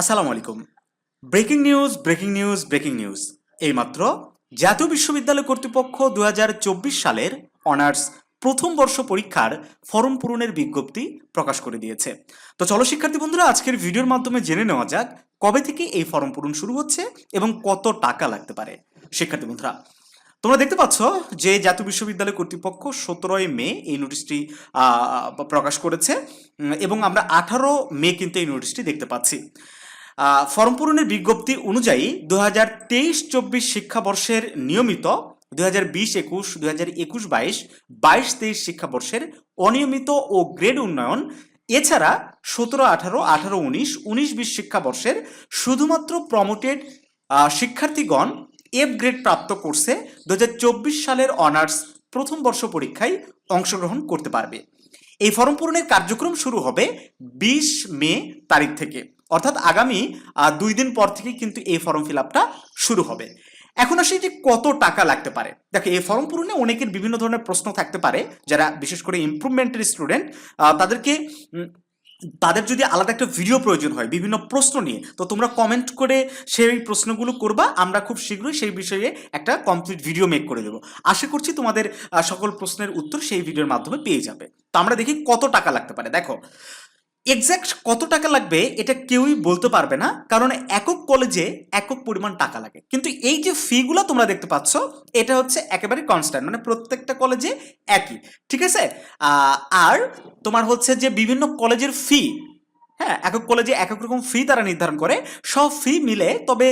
আসসালামু আলাইকুম। Breaking news breaking news breaking news. এইমাত্র জাতীয় বিশ্ববিদ্যালয় কর্তৃপক্ষ দুহাজার চব্বিশ সালের অনার্স প্রথম বর্ষ পরীক্ষার ফর্ম পূরণের বিজ্ঞপ্তি প্রকাশ করে দিয়েছে। তো চলো শিক্ষার্থী বন্ধুরা, আজকের ভিডিওর মাধ্যমে জেনে নেওয়া যাক কবে থেকে এই ফর্ম পূরণ শুরু হচ্ছে এবং কত টাকা লাগতে পারে। শিক্ষার্থী বন্ধুরা, তোমরা দেখতে পাচ্ছ যে জাতীয় বিশ্ববিদ্যালয় কর্তৃপক্ষ সতেরোই মে এই নোটিশটি প্রকাশ করেছে। এবং আমরা আঠারো মে কিন্তু এই নোটিশটি দেখতে পাচ্ছি। ফর্ম পূরণের বিজ্ঞপ্তি অনুযায়ী দু হাজার তেইশ চব্বিশ শিক্ষাবর্ষের নিয়মিত দু হাজার বিশ একুশ দু হাজার একুশ বাইশ বাইশ তেইশ শিক্ষাবর্ষের অনিয়মিত ও গ্রেড উন্নয়ন, এছাড়া সতেরো আঠারো আঠারো উনিশ উনিশ বিশ শিক্ষাবর্ষের শুধুমাত্র প্রমোটেড শিক্ষার্থীগণ এফ গ্রেড প্রাপ্ত কোর্সে দু হাজার চব্বিশ সালের অনার্স প্রথম বর্ষ পরীক্ষায় অংশগ্রহণ করতে পারবে। এই ফর্ম পূরণের কার্যক্রম শুরু হবে বিশ মে তারিখ থেকে। অর্থাৎ আগামী দুই দিন পর থেকে কিন্তু এই ফর্ম ফিল আপটা শুরু হবে। এখন আসি যে কত টাকা লাগতে পারে। দেখো, এই ফর্ম পূরণে অনেকের বিভিন্ন ধরনের প্রশ্ন থাকতে পারে। যারা বিশেষ করে ইমপ্রুভমেন্টের স্টুডেন্ট তাদেরকে তাদের যদি আলাদা একটা ভিডিও প্রয়োজন হয়, বিভিন্ন প্রশ্ন নিয়ে, তো তোমরা কমেন্ট করে সেই প্রশ্নগুলো করবা। আমরা খুব শীঘ্রই সেই বিষয়ে একটা কমপ্লিট ভিডিও মেক করে দেবো। আশা করছি তোমাদের সকল প্রশ্নের উত্তর সেই ভিডিওর মাধ্যমে পেয়ে যাবে। তো আমরা দেখি কত টাকা লাগতে পারে। দেখো এক্স্যাক্ট কত টাকা লাগবে এটা কেউই বলতে পারবে না, কারণ একক কলেজে একক পরিমাণ টাকা লাগে। কিন্তু এই যে ফিগুলো তোমরা দেখতে পাচ্ছ, এটা হচ্ছে একেবারে কনস্ট্যান্ট মানে প্রত্যেকটা কলেজে একই, ঠিক আছে? আর তোমার হচ্ছে যে বিভিন্ন কলেজের ফি হ্যাঁ একক কলেজে একক রকম ফি তারা নির্ধারণ করে, সব ফি মিলে তবে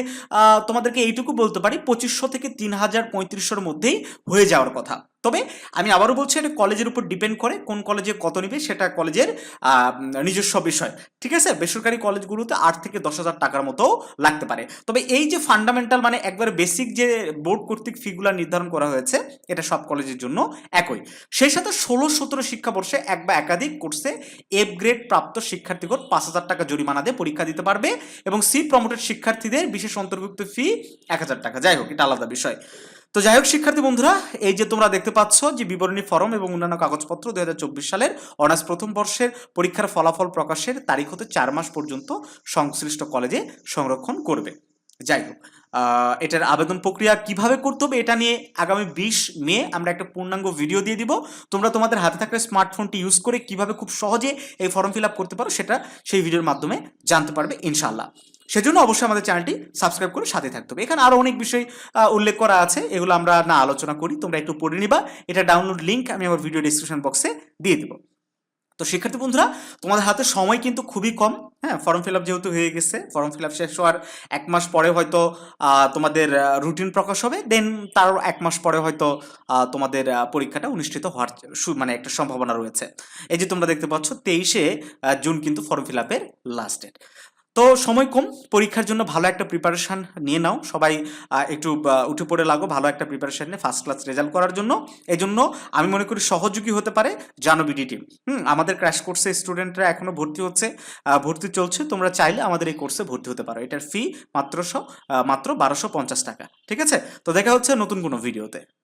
তোমাদেরকে এইটুকু বলতে পারি, পঁচিশশো থেকে তিন হাজার পঁয়ত্রিশশোর মধ্যেই হয়ে যাওয়ার কথা। তবে আমি আবারও বলছি, এটা কলেজের উপর ডিপেন্ড করে কোন কলেজে কত নিবে, সেটা কলেজের নিজস্ব বিষয়। ঠিক আছে? বেসরকারি কলেজগুলোতে আট থেকে দশ হাজার টাকার মতো লাগতে পারে। তবে এই যে ফান্ডামেন্টাল মানে একবার বেসিক যে বোর্ড কর্তৃক ফিগুলা নির্ধারণ করা হয়েছে, এটা সব কলেজের জন্য একই। সেই সাথে ষোলো সতেরো শিক্ষাবর্ষে এক বা একাধিক কোর্সে এফ গ্রেড প্রাপ্ত শিক্ষার্থীগণ পাঁচ হাজার টাকা জরিমানা দিয়ে পরীক্ষা দিতে পারবে এবং সি প্রমোটেড শিক্ষার্থীদের বিশেষ অন্তর্ভুক্ত ফি এক হাজার টাকা। যাই হোক, এটা আলাদা বিষয়। তো যাই হোক, শিক্ষার্থী বন্ধুরা, এই যে তোমরা দেখতে পাচ্ছ যে বিবরণী ফর্ম এবং অন্যান্য কাগজপত্র দুই হাজার চব্বিশ সালের অনার্স প্রথম বর্ষের পরীক্ষার ফলাফল প্রকাশের তারিখ হতে চার মাস পর্যন্ত সংশ্লিষ্ট কলেজে সংরক্ষণ করবে। যাই হোক এটার আবেদন প্রক্রিয়া কীভাবে করতে হবে এটা নিয়ে আগামী বিশ মে আমরা একটা পূর্ণাঙ্গ ভিডিও দিয়ে দিব। তোমরা তোমাদের হাতে থাকা স্মার্টফোনটি ইউজ করে কীভাবে খুব সহজে এই ফর্ম ফিল আপ করতে পারো সেটা সেই ভিডিওর মাধ্যমে জানতে পারবে ইনশাল্লাহ সেজন্য অবশ্যই আমাদের চ্যানেলটি সাবস্ক্রাইব করে সাথে থাকতে হবে। এখানে আরও অনেক বিষয় উল্লেখ করা আছে। এগুলো আমরা না আলোচনা করি। তোমরা একটু পড়ে নিবা। এটা ডাউনলোড লিঙ্ক আমি আমার ভিডিও ডিসক্রিপশন বক্সে দিয়ে দেবো। তো শিক্ষার্থী বন্ধুরা, তোমাদের হাতে সময় কিন্তু খুবই কম। হ্যাঁ ফর্ম ফিল আপ যেহেতু হয়ে গেছে ফর্ম ফিল আপ শেষ হওয়ার এক মাস পরে হয়তো তোমাদের রুটিন প্রকাশ হবে। দেন তার এক মাস পরে হয়তো তোমাদের পরীক্ষাটা অনুষ্ঠিত হওয়ার মানে একটা সম্ভাবনা রয়েছে। এই যে তোমরা দেখতে পাচ্ছ, তেইশে জুন কিন্তু ফর্ম ফিল আপের লাস্ট ডেট তো সময় কম, পরীক্ষার জন্য ভালো একটা প্রিপারেশন নিয়ে নাও। সবাই একটু উঠে পড়ে লাগো, ভালো একটা প্রিপারেশন নিয়ে ফার্স্ট ক্লাস রেজাল্ট করার জন্য। এই জন্য আমি মনে করি সহযোগী হতে পারে জানবিডি টিম হুম, আমাদের ক্র্যাশ কোর্সে স্টুডেন্টরা এখনও ভর্তি হচ্ছে ভর্তি চলছে। তোমরা চাইলে আমাদের এই কোর্সে ভর্তি হতে পারো। এটার ফি মাত্র মাত্র বারোশো পঞ্চাশ টাকা। ঠিক আছে? তো দেখা হচ্ছে নতুন কোনো ভিডিওতে